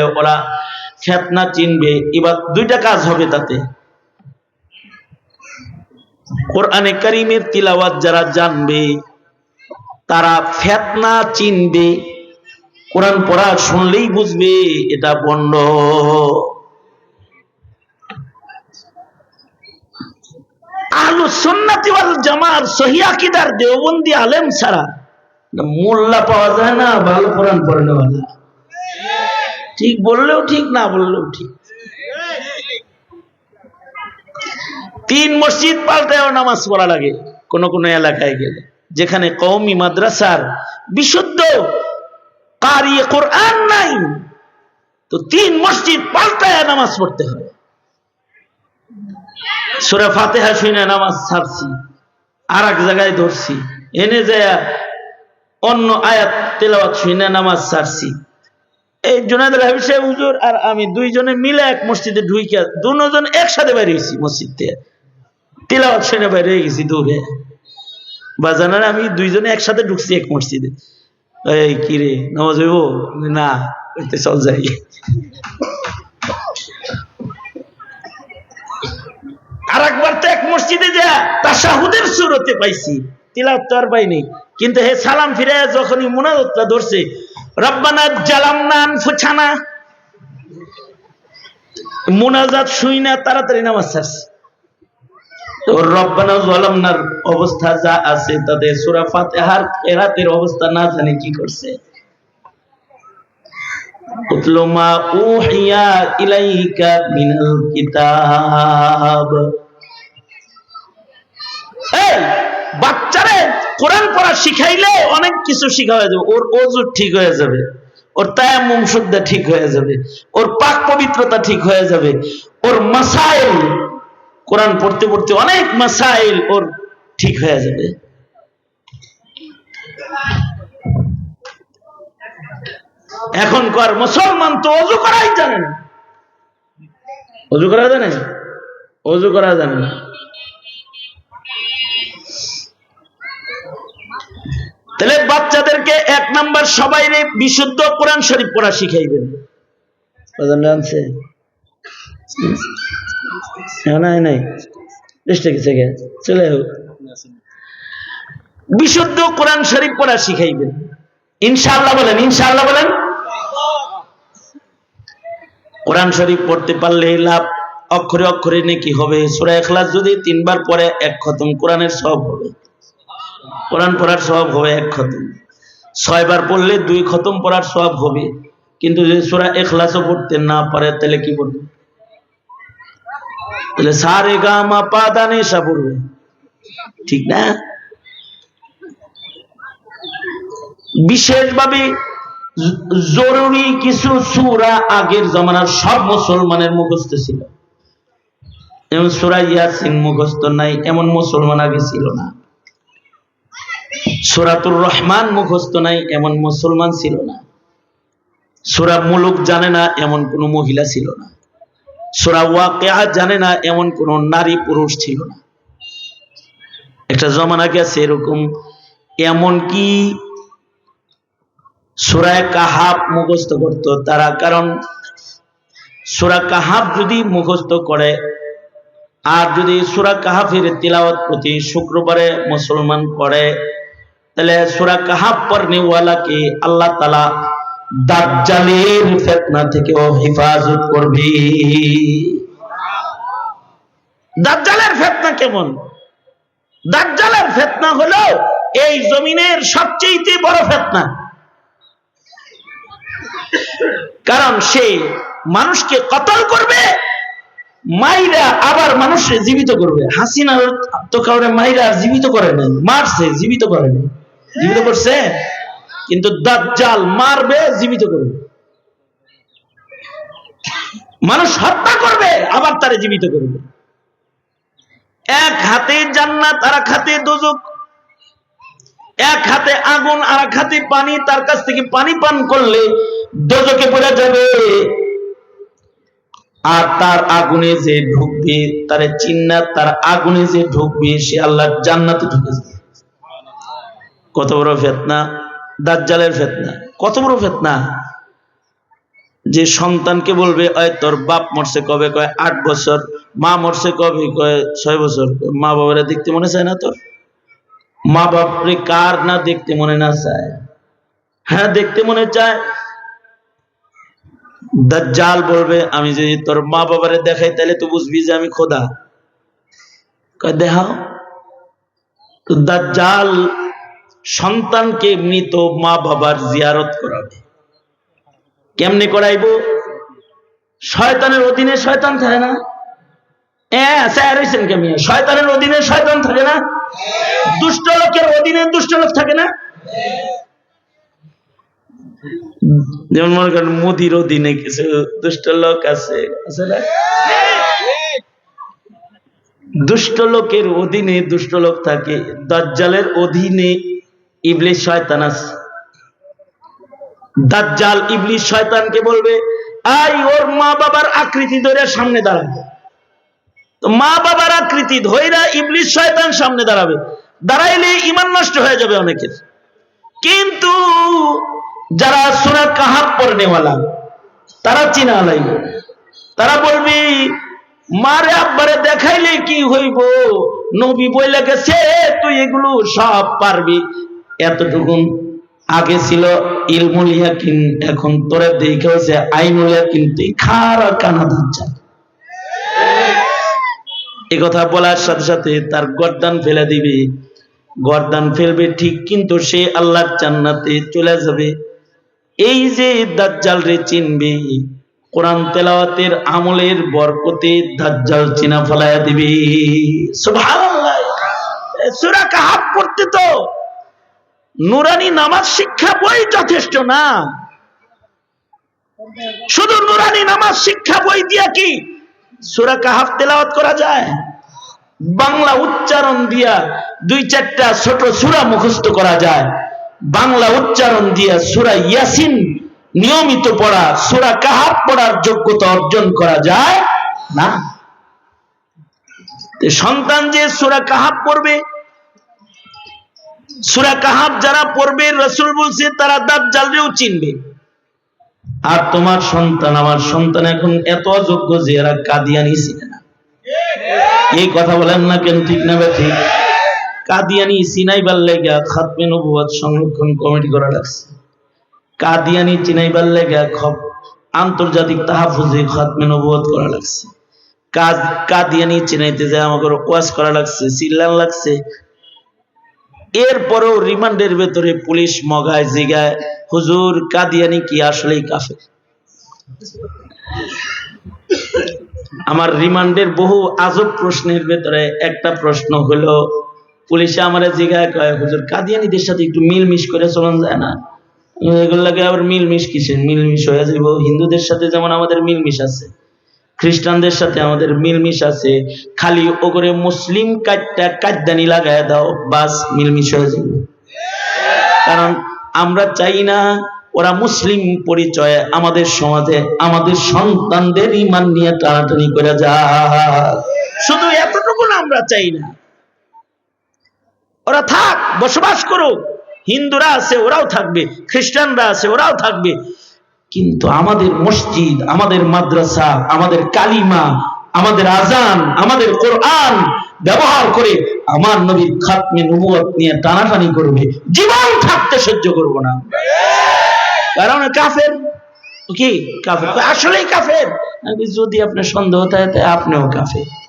ওরা ফেতনা চিনবে, এবার দুইটা কাজ হবে তাতে। কোরআনে কারিমের তিলাওয়াত যারা জানবে, তারা ফেতনা চিনবে। কোরআন পড়া শুনলেই বুঝবে, এটা দেওবন্দি আলেম ছাড়া। মোল্লা পাওয়া যায় না, ভালো কোরআন পড়ানো ঠিক বললেও ঠিক, না বললেও ঠিক। তিন মসজিদ পাল্টায়ও নামাজ পড়া লাগে কোন কোন এলাকায় গেলে। যেখানে কওমি মাদ্রাসার বিশুদ্ধ কারি কোরআন নাই, তো তিন মসজিদ পাল্টায় নামাজ পড়তে হবে সুরা ফাতেহা শুনে নামাজ ছাড়ছি আর এক জায়গায় ধরছি, এনে যায় অন্য আয়াত তেলাওয়াত শুনে নামাজ ছাড়ছি। এই জুনাদ হাবিব সাহেব হুজুর আর আমি দুইজনে মিলে এক মসজিদে ঢুইকা দুজন একসাথে বাইরে গেছি মসজিদ। থেকে তেলাওয়াত শুনে বাইরে গেছি দূরে বাজানার আমি দুইজনে একসাথে ঢুকছি এক মসজিদে। এই কি রে, নামাজ হইব? না কইতে চল যাই। আর একবার তো এক মসজিদে যা তাসাহুদের সুরতে পাইছি। তিলাওয়াত তো আর পাইনি কিন্তু হে সালাম ফিরে যখনই মুনাদতটা ধরছে অবস্থা যা আছে তাদের সূরা ফাতিহার কেরাতের অবস্থা না জানে কি করছে। উতলু মা উহিয়া ইলাইকা মিনাল কিতাব। কোরআন পড়া শিখাইলে অনেক কিছু শিখা হয়ে যাবে। ওর ওজু ঠিক হয়ে যাবে। ওর তায়াম্মুম শুদ্ধ ঠিক হয়ে যাবে। ওর পাক পবিত্রতা ঠিক হয়ে যাবে। ওর মাসাইল, কোরআন পড়তে পড়তে অনেক মাসাইল ওর ঠিক হয়ে যাবে। এখনকার মুসলমান তো অজু করাই জানে না। অজু করা জানে? অজু করা জানে না। তাহলে বাচ্চাদেরকে এক নাম্বার সবাই বিশুদ্ধ কোরআন শরীফ পড়া শিখাইবেন। কজন জানছে নাই নাই। চেষ্টা কিছু চলে হোক বিশুদ্ধ কোরআন শরীফ পড়া শিখাইবেন। ইনশাআল্লাহ বলেন ইনশাআল্লাহ বলেন। কোরআন শরীফ পড়তে পারলে লাভ অক্ষরে অক্ষরে নাকি হবে। সূরা ইখলাস যদি তিনবার পরে এক খতম কোরআনের সব হবে। কোরআন পড়ার সব হবে এক খতম। ছয়বার পড়লে দুই খতম পড়ার সব হবে। কিন্তু যদি সূরা ইখলাসও পড়তে না পারে, তাহলে কি পড়বে? তাহলে সারে গা মা পা দানে সা পড়বে। ঠিক না? বিশেষভাবে জরুরি কিছু সুরা আগের জমানার সব মুসলমানের মুখস্থ ছিল। যেমন সূরা ইয়াসিন মুখস্থ নাই, এমন মুসলমান আগে ছিল না। সুরাতুর রহমান মুখস্থ নাই, এমন মুসলমান ছিল না। সুরা মুলুক জানে না, এমন কোন মহিলা ছিল না। সুরা ওয়াকিয়া জানে না, এমন কোন নারী পুরুষ ছিল না। একটা জমানা গেছে এরকম, এমন কি সুরায় কাহাব মুখস্থ করত তারা? কারণ সুরা কাহাব যদি মুখস্থ করে, আর যদি সুরা কাহাফের তিলাওয়াত প্রতি শুক্রবারে মুসলমান করে তাহলে সুরা কাহাব পড়নেওয়ালাকে আল্লাহ তালা দাজ্জালের ফেতনা থেকেও হেফাজত করবে। দাজ্জালের ফেতনা কেমন? দাজ্জালের ফেতনা হলো এই জমিনের সবচেয়ে বড় ফেতনা। কারণ সে মানুষকে কতল করবে, মাইরা আবার মানুষকে জীবিত করবে। হাসিনা তো কাউরে মাইরা জীবিত করে নাই, মারছে, জীবিত করে নাই। জীবিত করছে, কিন্তু দাজ্জাল মারবে, জীবিত করবে। মানুষ হত্যা করবে, আবার তারে জীবিত করবে। এক হাতে জান্নাত, আর এক হাতে দোজক। এক হাতে আগুন, আর এক হাতে পানি, তার কাছ থেকে পানি পান করলে দোজকে পড়ে যাবে। আর তার আগুনে যে ঢুকবে, তার চিন্না তার আগুনে যে ঢুকবে, সে আল্লাহ জান্নাতে ঢুকে যাবে। কত বড় ফেতনা? দাজ্জালের ফেতনা। কত বড় ফেতনা? যে সন্তানকে বলবে, "ওই তোর বাপ মরছে কবে? কয়, আট বছর। মা মরছে কবে? কয়, ছয় বছর। মা বাবারা দেখতে মনে চায় না তোর? মা বাপরে কার না দেখতে মনে না চায়? হ্যাঁ দেখতে মনে চায়। দাজ্জাল বলবে, আমি যদি তোর মা বাবারে দেখাই, তাহলে তো বুঝবি যে আমি খোদা। দেখাও। তো দাজ্জাল সন্তানকে মৃত মা বাবার জিয়ারত করাবে। কেমনে করাইবো? শয়তানের অধীনে শয়তান থাকে না? হ্যাঁ শয়তানের অধীনে শয়তান থাকে না? দুষ্ট লোকের অধীনে দুষ্ট লোক থাকে না? যেমন মনে করেন, মোদির অধীনে কিছু দুষ্ট লোক আছে আছে না? দুষ্ট লোকের অধীনে দুষ্ট লোক থাকে, দাজ্জালের অধীনে ইবলিশ শয়তান আছে দাজ্জাল ইবলিশ শয়তানকে বলবে, আই ওর মা বাবার আকৃতি ধরে সামনে দাঁড়াবে। মা বাবার আকৃতি ধৈরা ইবলিশ শয়তান সামনে দাঁড়াবে। দাঁড়াইলে ইমান নষ্ট হয়ে যাবে অনেকের। কিন্তু যারা সুরা কাহাব পড়নেওয়ালা, তারা চিনা লাইব তারা বলবি, মারে আব্বারে দেখাইলে কি হইব? নবী বইলে গেছে তুই এগুলো সব পারবি। এতটুকুন আগে ছিল ইলমুল ইয়াকিন এখন তোরে দেখে হচ্ছে আইনুল ইয়াকিন তুই খারা কানা ধাচ্ছা এ কথা বলার সাথে সাথে তার গর্দান ফেলে দিবে। গর্দান ফেলবে ঠিক কিন্তু সে আল্লাহর জান্নাতে চলে যাবে। এই যে দাজ্জাল রে চিনবে, কোরআন তেলাওয়াতের আমলের বরকতে দাজ্জাল চিনা ফলায়া দিবে। সুবহানাল্লাহ। সূরা কাহাব পড়তে তো নুরানি নামাজ শিক্ষা বই যথেষ্ট না। শুধু নুরানি নামাজ শিক্ষা বই দিয়া কি সূরা কাহাব তেলাওয়াত করা যায়? বাংলা উচ্চারণ দিয়া দুই চারটা ছোট সূরা মুখস্থ করা যায়। বাংলা উচ্চারণ দিয়া সূরা ইয়াসিন নিয়মিত পড়া, সূরা কাহাব পড়ার যোগ্যতা অর্জন করা যায় না? সন্তান যে সূরা কাহাব পড়বে সূরা কাহাব যারা পড়বে, রসুল বলছে, তারা দাজ্জালকেও চিনবে। আর তোমার সন্তান, আমার সন্তান এখন এত অযোগ্য যে এরা কাদিয়ানি চিনে না। এই কথা বলেন না কেন, ঠিক না বা ঠিক। কাদিয়ানি চিনাইবার লেগা খাতমে নবুয়াত সংরক্ষণ কমিটি করা লাগছে। কাদিয়ানি চিনাইবার লেগা খব আন্তর্জাতিক তাহাফুজে খাতমে নবুয়াত করা লাগছে। কাজ কাদিয়ানি চিনাইতে যায়, আমাকে ওয়াজ করা লাগছে, চিল্লান লাগছে। এরপরেও রিমান্ডের ভেতরে পুলিশ মগায় জিগায়, হুজুর, কাদিয়ানি কি আসলেই কাফে আমার রিমান্ডের বহু আজব প্রশ্নের ভেতরে একটা প্রশ্ন হলো, পুলিশে আমার জিগায় কয়, হুজুর, কাদিয়ানিদের সাথে একটু মিলমিশ করে চলন যায় না? এগুলো লাগে আবার মিলমিশ কিসের? মিলমিশ হয়ে যাব হিন্দুদের সাথে যেমন আমাদের মিলমিশ আছে। খ্রিস্টানদের সাথে আমাদের মিলমিশ আছে। খালি ওগরে মুসলিম কাটটা কাজদানি লাগায় দাও, বাস মিলমিশ হয়ে যাবে। কারণ আমরা চাই না ওরা মুসলিম পরিচয়ে আমাদের সমাজে, আমাদের সন্তানদের ইমান নিয়ে টানাটানি করে যায় শুধু এতটুকু আমরা চাই না। ওরা থাক, বসবাস করুক। হিন্দুরা আছে, ওরাও থাকবে। খ্রিস্টানরা আছে, ওরাও থাকবে। কিন্তু আমাদের মসজিদ, আমাদের মাদ্রাসা, আমাদের কালিমা, আমাদের আজান আমাদের কোরআন ব্যবহার করে আমার নবীর খাতমে নবুয়ত নিয়ে টানাটানি করবে। জীবন থাকতে সহ্য করব না। কারণ কাফের। কি? কাফের। আসলেই কাফের। যদি আপনার সন্দেহ থাকে আপনিও কাফের।